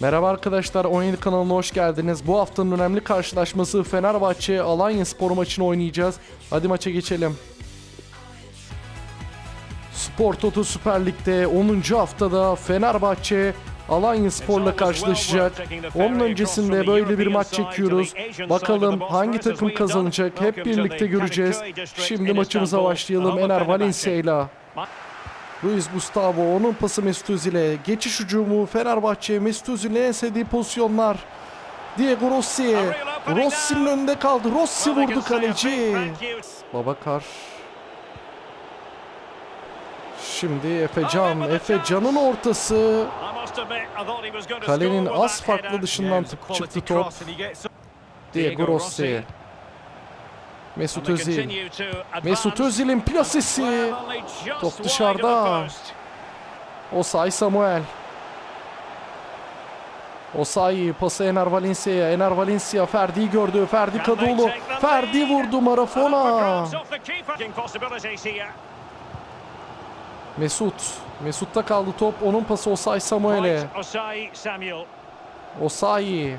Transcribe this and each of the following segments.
Merhaba arkadaşlar 17 kanalına hoş geldiniz. Bu haftanın önemli karşılaşması Fenerbahçe Alanya Spor maçını oynayacağız. Hadi maça geçelim. Spor Toto Süper Lig'de 10. haftada Fenerbahçe Alanya Spor'la karşılaşacak. Onun öncesinde böyle bir maç çekiyoruz. Bakalım hangi takım kazanacak hep birlikte göreceğiz. Şimdi maçımıza başlayalım Ener Valencia. Luis Gustavo onun pası Mesut Özil'e. Geçiş hücumu Fenerbahçe Mesut Özil'in en sevdiği pozisyonlar. Diego Rossi. Rossi'nin önünde kaldı. Rossi vurdu kaleci. Babakar. Şimdi Efecan. Efecan'ın ortası. Kalenin az farklı dışından çıktı top. Diego Rossi. Mesut Özil. Mesut Özil'in plasesi. Top dışarıda. Osay Samuel. Osay pası Ener Valencia'ya. Ener Valencia Ferdi'yi gördü. Ferdi Kadıoğlu. Ferdi vurdu Marafona. Mesut. Mesut'ta kaldı top. Onun pası Osay Samuel'e. Osayi.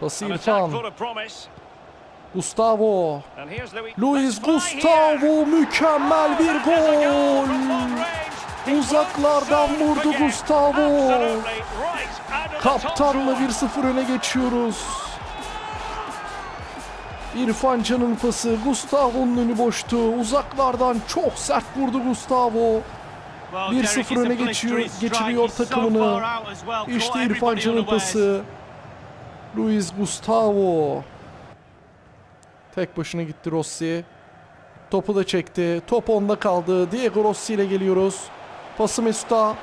Pası İrfan. Gustavo. Luis Gustavo mükemmel bir gol. Uzaklardan vurdu Gustavo. Kaptanla 1-0 öne geçiyoruz. İrfan Can'ın pası Gustavo'nun önü boştu. Uzaklardan çok sert vurdu Gustavo. 1-0 öne geçiyor, geçiriyor takımını. İşte İrfan Can'ın pası. Luis Gustavo. Tek başına gitti Rossi. Topu da çekti. Top onda kaldı. Diego Rossi ile geliyoruz. Pası Mesut'a.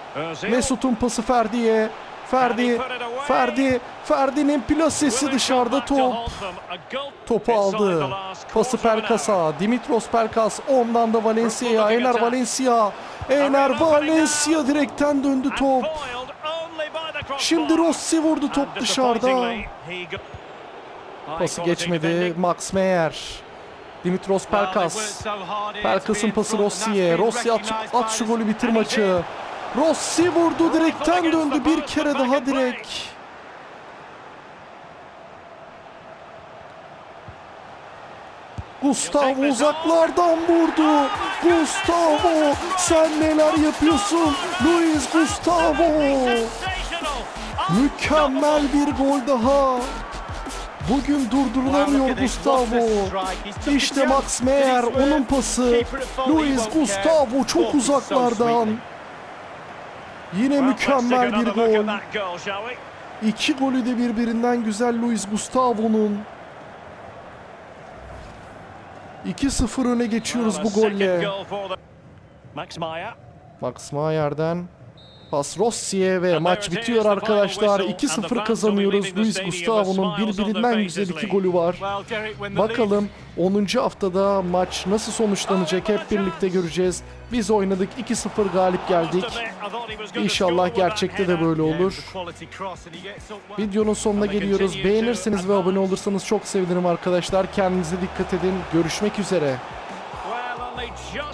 Mesut'un pası Ferdi'ye. Ferdi, Ferdi, Ferdi'nin plasesi dışarıda top. Topu aldı. Pası Pelkas'a. Dimitros Pelkas. Ondan da Valencia'ya. Ener Valencia. Ener Valencia direkten döndü top. Şimdi Rossi vurdu top dışarıda. Pası geçmedi. Max Meyer. Dimitros Pelkas. Pelkas'ın pası Rossi'ye. Rossi at, at şu golü bitir maçı. Rossi vurdu direkten döndü bir kere daha direk. Gustavo uzaklardan vurdu. Gustavo sen neler yapıyorsun? Luis Gustavo. Mükemmel bir gol daha. Bugün durdurulamıyor Gustavo. İşte Max Meyer onun pası. Luis Gustavo çok uzaklardan. Yine mükemmel bir gol. İki golü de birbirinden güzel Luis Gustavo'nun. 2-0 öne geçiyoruz bu golle. Max Mayer'den pas Rossi'ye ve maç bitiyor arkadaşlar. 2-0 kazanıyoruz. Luis Gustavo'nun birbirinden güzel iki golü var. Bakalım 10. haftada maç nasıl sonuçlanacak hep birlikte göreceğiz. Biz oynadık 2-0 galip geldik. İnşallah gerçekte de böyle olur. Videonun sonuna geliyoruz. Beğenirseniz ve abone olursanız çok sevinirim arkadaşlar. Kendinize dikkat edin. Görüşmek üzere.